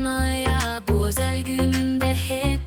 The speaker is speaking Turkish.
dünyaya Bu özel gününde hep